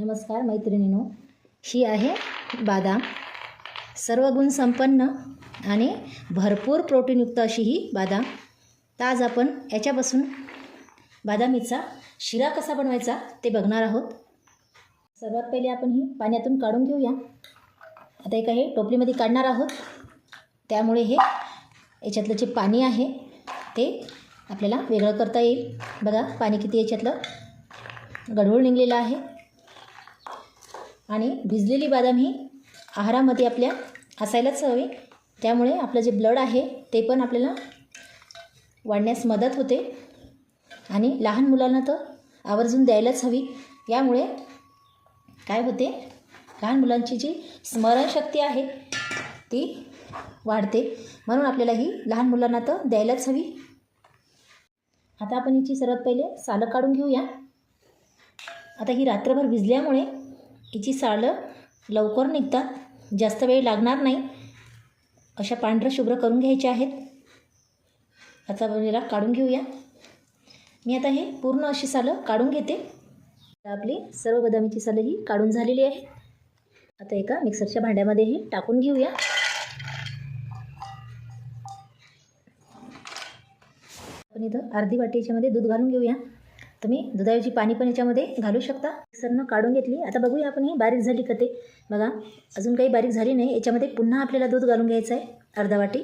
नमस्कार मैत्रिणीनो. ही आहे बादाम. सर्व गुण संपन्न आणि भरपूर प्रोटीनयुक्त अशी ही बादाम. तर आज आपण याच्यापासून बादामीचा शिरा कसा बनवायचा ते बघणार आहोत. सर्वात पहिले आपण ही पाण्यातून काढून घेऊया. आता एका हे टोपलीमध्ये काढणार आहोत. त्यामुळे हे याच्यातलं जे पाणी आहे ते आपल्याला वेगळं करता येईल. बघा पाणी किती याच्यातलं गढूळ निघलेलं आहे. आणि भिजलेली बदाम ही आहारामध्ये आपल्या असायलाच हवी. त्यामुळे आपलं जे ब्लड आहे ते पण आपल्याला वाढण्यास मदत होते. आणि लहान मुलांना तर आवर्जून द्यायलाच हवी. यामुळे काय होते? लहान मुलांची जी स्मरणशक्ती आहे ती वाढते. म्हणून आपल्याला ही लहान मुलांना तर द्यायलाच हवी. आता आपण हिची सर्वात पहिले सालं काढून घेऊया. आता ही रात्रभर भिजल्यामुळे हिची सालं लवकर निघतात. जास्त वेळ लागणार नाही. अशा पांढरं शुभ्र करून घ्यायच्या आहेत. आता आपण काढून घेऊया. मी आता हे पूर्ण अशी सालं काढून घेते. आपली सर्व बदामीची सालं ही काढून झालेली आहे. आता एका मिक्सरच्या भांड्यामध्ये हे टाकून घेऊया. आपण इथं अर्धी वाटी याच्यामध्ये दूध घालून घेऊया. तुम्ही दुधाऐवजी पाणी पण याच्यामध्ये घालू शकता. मिक्सरनं काढून घेतली. आता बघूया आपण ही बारीक झाली का ते. बघा अजून काही बारीक झाली नाही. याच्यामध्ये पुन्हा आपल्याला दूध घालून घ्यायचं आहे. अर्धा वाटी.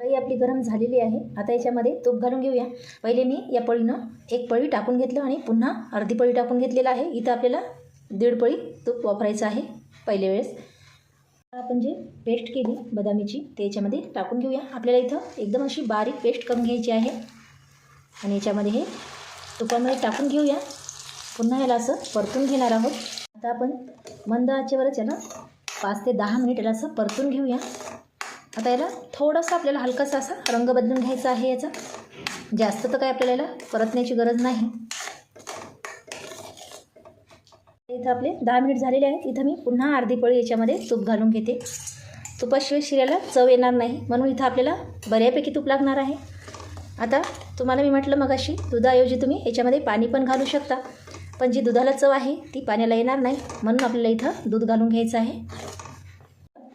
काही आपली गरम झालेली आहे. आता याच्यामध्ये तूप घालून घेऊया. पहिले मी या पळीनं एक पळी टाकून घेतलं आणि पुन्हा अर्धी पळी टाकून घेतलेलं आहे. इथं आपल्याला दीड पळी तूप वापरायचं आहे पहिल्या वेळेस. आपण जे पेस्ट केली बदामीची ते याच्यामध्ये टाकून घेऊया. आपल्याला इथं एकदम अशी बारीक पेस्ट करून घ्यायची आहे. आणि याच्यामध्ये हे तुपामध्ये टाकून घेऊया. पुन्हा याला असं परतून घेणार आहोत. आता आपण मंद आचेवरच याला पाच ते दहा मिनिट याला असं परतून घेऊया. आता याला थोडंसं आपल्याला हलकासा असा रंग बदलून घ्यायचा आहे याचा. जास्त तर काय आपल्याला याला परतण्याची गरज नाही. इथं आपले दहा मिनिट झालेले आहेत. इथं मी पुन्हा अर्धी पळी याच्यामध्ये तूप घालून घेते. तुपाशिवाय शिऱ्याला चव येणार नाही. म्हणून इथं आपल्याला बऱ्यापैकी तूप लागणार आहे. आता तुम्हाला मी म्हटलं मग अशी दुधाऐवजी तुम्ही याच्यामध्ये पाणी पण घालू शकता. पण जी दुधाला चव आहे ती पाण्याला येणार नाही. म्हणून आपल्याला इथं दूध घालून घ्यायचं आहे.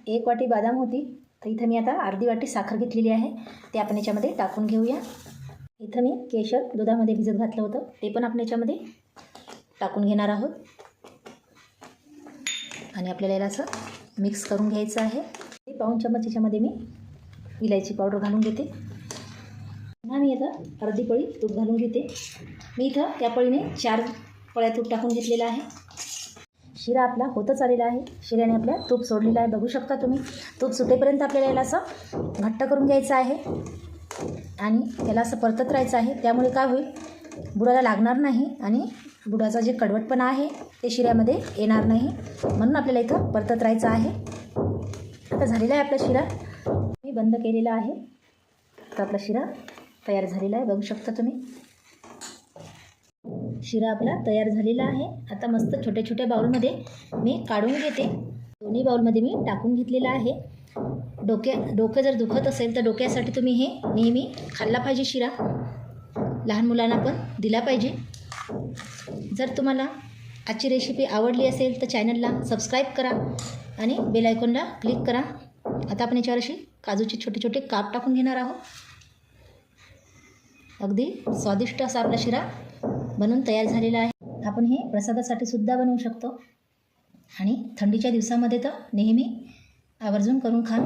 एक वाटी बदाम होती. तर इथं मी आता अर्धी वाटी साखर घेतलेली आहे. ते आपण याच्यामध्ये टाकून घेऊया. इथं मी केशर दुधामध्ये भिजत घातलं होतं. ते पण आपण याच्यामध्ये टाकून घेणार आहोत. आणि आपल्याला याला असं मिक्स करून घ्यायचं आहे. ते पाऊन चम्मच याच्यामध्ये मी इलायची पावडर घालून घेते. पुन्हा मी आता अर्धी पळी तूप घालून घेते. मी इथं त्या पळीने चार पळ्या तूप टाकून घेतलेला आहे. शिरा आपला होतच आलेला आहे. शिऱ्याने आपल्या तूप सोडलेलं आहे. बघू शकता तुम्ही तूप सुटेपर्यंत आपल्याला याला असं घट्ट करून घ्यायचं आहे. आणि त्याला असं परतत राहायचं आहे. त्यामुळे काय होईल बुडाला लागणार नाही आणि बुडाचा जे कडवटपणा आहे ते शिऱ्यामध्ये येणार नाही. म्हणून आपल्याला इथं परतत राहायचं आहे. आता झालेला आहे आपला शिरा. मी बंद केलेला आहे. तर आपला शिरा तयार झालेला आहे. बघू शकता तुम्ही. शिरा आपला तयार झालेला आहे. आता मस्त छोट्या छोट्या बाउलमध्ये मी काढून घेते. दोन्ही बाउलमध्ये मी टाकून घेतलेला आहे. डोक्या डोकं जर दुखत असेल तर डोक्यासाठी तुम्ही हे नेहमी खाल्ला पाहिजे शिरा. लहान मुलांना पण दिला पाहिजे. जर तुम्हाला आजची रेसिपी आवडली असेल तर चॅनलला सबस्क्राईब करा आणि बेल आयकॉनला क्लिक करा. आता आपण याच्यावर अशी काजूचे छोटे छोटे काप टाकून घेणार आहोत. अगदी स्वादिष्ट असा आपला शिरा बनून तयार झालेला आहे. आपण हे प्रसादासाठी सुद्धा बनवू शकतो. आणि थंडीच्या दिवसामध्ये तर नेहमी आवर्जून करून खा